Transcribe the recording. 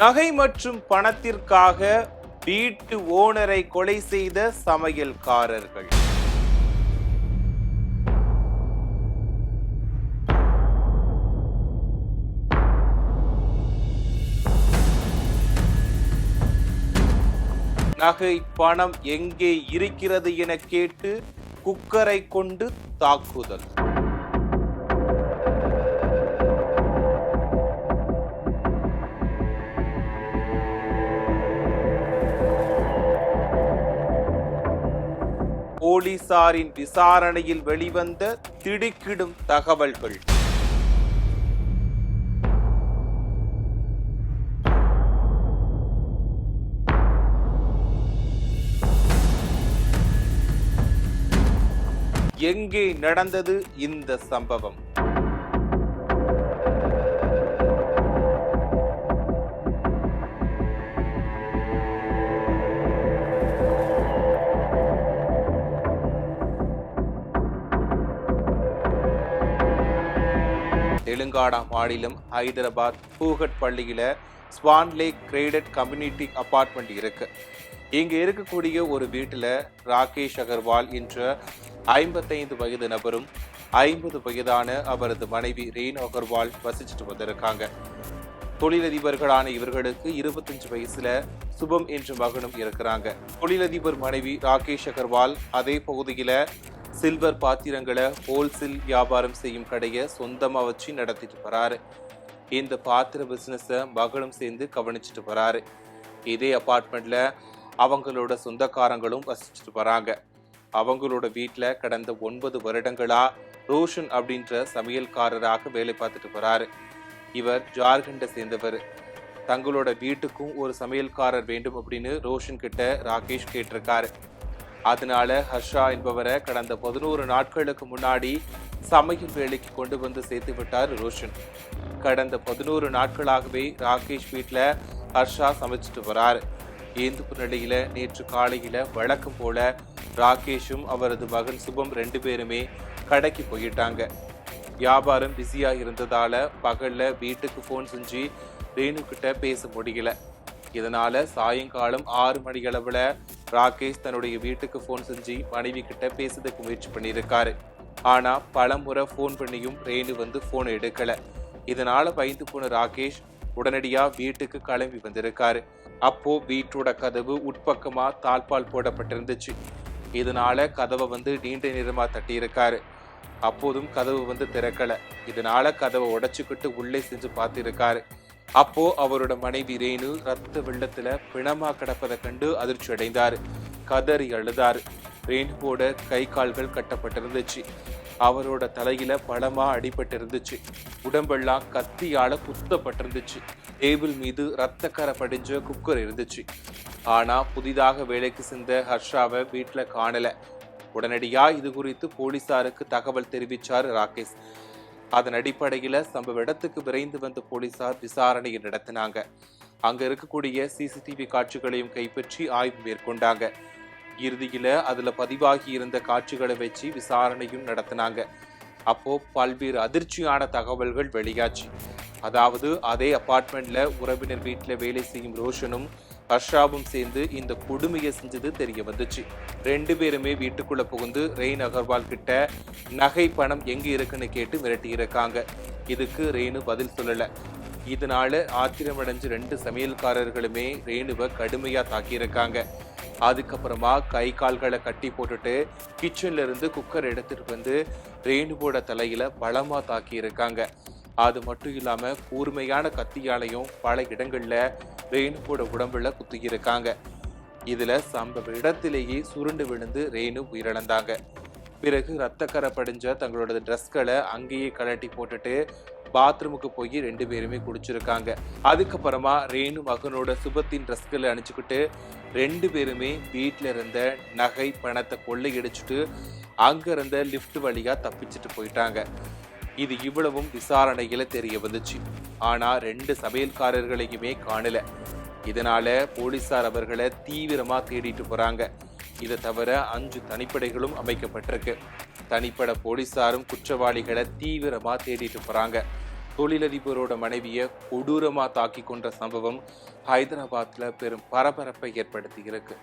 நகை மற்றும் பணத்திற்காக வீட்டு ஓனரை கொலை செய்த சமையல்காரர்கள். நகை பணம் எங்கே இருக்கிறது என கேட்டு குக்கரை கொண்டு தாக்குதல். போலீசாரின் விசாரணையில் வெளிவந்த திடுக்கிடும் தகவல்கள். எங்கே நடந்தது இந்த சம்பவம்? தெலுங்கானா மாநிலம் ஹைதராபாத் பூகட் பள்ளியில் swan lake gated community apartment இருக்கு. இங்கே இருக்கக்கூடிய ஒரு வீட்டில் ராகேஷ் அகர்வால் என்ற ஐம்பத்தைந்து வயது நபரும் ஐம்பது வயதான அவரது மனைவி ரேணு அகர்வால் வசிச்சுட்டு வந்திருக்காங்க. தொழிலதிபர்களான இவர்களுக்கு இருபத்தஞ்சு வயசுல சுபம் என்ற மகனும் இருக்கிறாங்க. தொழிலதிபர் மனைவி ராகேஷ் அகர்வால் அதே பகுதியில சில்வர் பாத்திரங்களை ஹோல்சேல் வியாபாரம் செய்யும் கடையை சொந்தமாக வச்சு நடத்திட்டு வராரு. இந்த பாத்திர பிஸ்னஸை மகளும் சேர்ந்து கவனிச்சுட்டு வராரு. இதே அபார்ட்மெண்ட்ல அவங்களோட சொந்தக்காரங்களும் வசிச்சுட்டு வராங்க. அவங்களோட வீட்டில் கடந்த ஒன்பது வருடங்களா ரோஷன் அப்படின்ற சமையல்காரராக வேலை பார்த்துட்டு வராரு. இவர் ஜார்க்கண்டை சேர்ந்தவர். தங்களோட வீட்டுக்கும் ஒரு சமையல்காரர் வேண்டும் அப்படின்னு ரோஷன் கிட்ட ராகேஷ் கேட்டிருக்காரு. அதனால ஹர்ஷா என்பவரை கடந்த பதினோரு நாட்களுக்கு முன்னாடி சமையல் வேலைக்கு கொண்டு வந்து சேர்த்து விட்டார் ரோஷன். கடந்த பதினோரு நாட்களாகவே ராகேஷ் வீட்டில் ஹர்ஷா சமைச்சிட்டு வரார். ஏந்துப்பு நிலையில நேற்று காலையில வழக்கம் போல ராகேஷும் அவரது மகன் சுபம் ரெண்டு பேருமே கடைக்கு போயிட்டாங்க. வியாபாரம் பிஸியாக இருந்ததால பகல்ல வீட்டுக்கு ஃபோன் செஞ்சு ரேணு கிட்ட பேச முடியல. இதனால சாயங்காலம் ஆறு மணி அளவில் ராகேஷ் தன்னுடைய வீட்டுக்கு ஃபோன் செஞ்சு மனைவி கிட்ட பேசுறதுக்கு முயற்சி பண்ணியிருக்காரு. ஆனால் பல முறை ஃபோன் பண்ணியும் ரேணு வந்து ஃபோன் எடுக்கலை. இதனால் பயந்து போன ராகேஷ் உடனடியாக வீட்டுக்கு கிளம்பி வந்திருக்காரு. அப்போ வீட்டோட கதவு உட்பக்கமாக தாழ்பால் போடப்பட்டிருந்துச்சு. இதனால கதவை வந்து நீண்ட நேரமாக தட்டியிருக்காரு. அப்போதும் கதவு வந்து திறக்கல. இதனால கதவை உடச்சிக்கிட்டு உள்ளே செஞ்சு பார்த்துருக்காரு. அப்போ அவரோட மனைவி ரேணு ரத்த வெள்ளத்துல பிணமா கிடப்பதை கண்டு அதிர்ச்சி அடைந்தார் கதறி அழுதாரு. ரேணுவோட கை கால்கள் கட்டப்பட்டிருந்துச்சு. அவரோட தலையில பலமா அடிபட்டிருந்துச்சு. உடம்பெல்லாம் கத்தியால குத்தப்பட்டிருந்துச்சு. டேபிள் மீது ரத்தக்கரை படிஞ்ச குக்கர் இருந்துச்சு. ஆனா புதிதாக வேலைக்கு சேர்ந்த ஹர்ஷாவை வீட்டுல காணல. உடனடியா இது குறித்து போலீசாருக்கு தகவல் தெரிவிச்சார் ராகேஷ். அதன் அடிப்படையில் சம்பவ இடத்துக்கு விரைந்து வந்த போலீசார் விசாரணையை நடத்தினாங்க. அங்க இருக்கக்கூடிய சிசிடிவி காட்சிகளையும் கைப்பற்றி ஆய்வு மேற்கொண்டாங்க. இறுதியில அதுல பதிவாகி இருந்த காட்சிகளை வச்சு விசாரணையும் நடத்தினாங்க. அப்போ பல்வேறு அதிர்ச்சியான தகவல்கள் வெளியாச்சு. அதாவது அதே அபார்ட்மெண்ட்ல உறவினர் வீட்டில் வேலை செய்யும் ரோஷனும் ஹர்ஷாவும் சேர்ந்து இந்த கொடுமையை செஞ்சது தெரிய வந்துச்சு. ரெண்டு பேருமே வீட்டுக்குள்ள புகுந்து ரெயின் அகர்வால் கிட்ட நகை பணம் எங்க இருக்குன்னு கேட்டு மிரட்டி இருக்காங்க. இதுக்கு ரெயினு பதில் சொல்லல. இதனால ஆத்திரமடைஞ்சு ரெண்டு சமையல்காரர்களுமே ரேணுவை கடுமையா தாக்கியிருக்காங்க. அதுக்கப்புறமா கை கால்களை கட்டி போட்டுட்டு கிச்சன்ல இருந்து குக்கர் எடுத்துட்டு வந்து ரேணுவோட தலையில பலமா தாக்கி இருக்காங்க அது மட்டும் இல்லாம கூர்மையான கத்தியாலையும் பல இடங்கள்ல ரேணுவோட உடம்புல குத்தியிருக்காங்க. இதுல சம்பவ இடத்திலேயே சுருண்டு விழுந்து ரேணு உயிரிழந்தாங்க. பிறகு ரத்தக்கரை படிஞ்ச தங்களோட ட்ரெஸ்களை அங்கேயே கலட்டி போட்டுட்டு பாத்ரூமுக்கு போய் ரெண்டு பேருமே குடிச்சிருக்காங்க. அதுக்கப்புறமா ரேணு மகனோட சுபத்தின் ட்ரெஸ்களை அணிச்சுக்கிட்டு ரெண்டு பேருமே வீட்டில் இருந்த நகை பணத்தை கொள்ளையடிச்சுட்டு அங்கே இருந்த லிஃப்ட் வழியாக தப்பிச்சிட்டு போயிட்டாங்க. இது இவ்வளவும் விசாரணையில தெரிய வந்துச்சு. ஆனா ரெண்டு சமையல்காரர்களையுமே காணல. இதனால போலீசார் அவர்களை தீவிரமா தேடிட்டு போறாங்க. இதை தவிர அஞ்சு தனிப்படைகளும் அமைக்கப்பட்டிருக்கு. தனிப்பட போலீசாரும் குற்றவாளிகளை தீவிரமா தேடிட்டு போறாங்க. தொழிலதிபரோட மனைவியை கொடூரமா தாக்கி கொன்ற சம்பவம் ஹைதராபாத்ல பெரும் பரபரப்பை ஏற்படுத்தி இருக்கு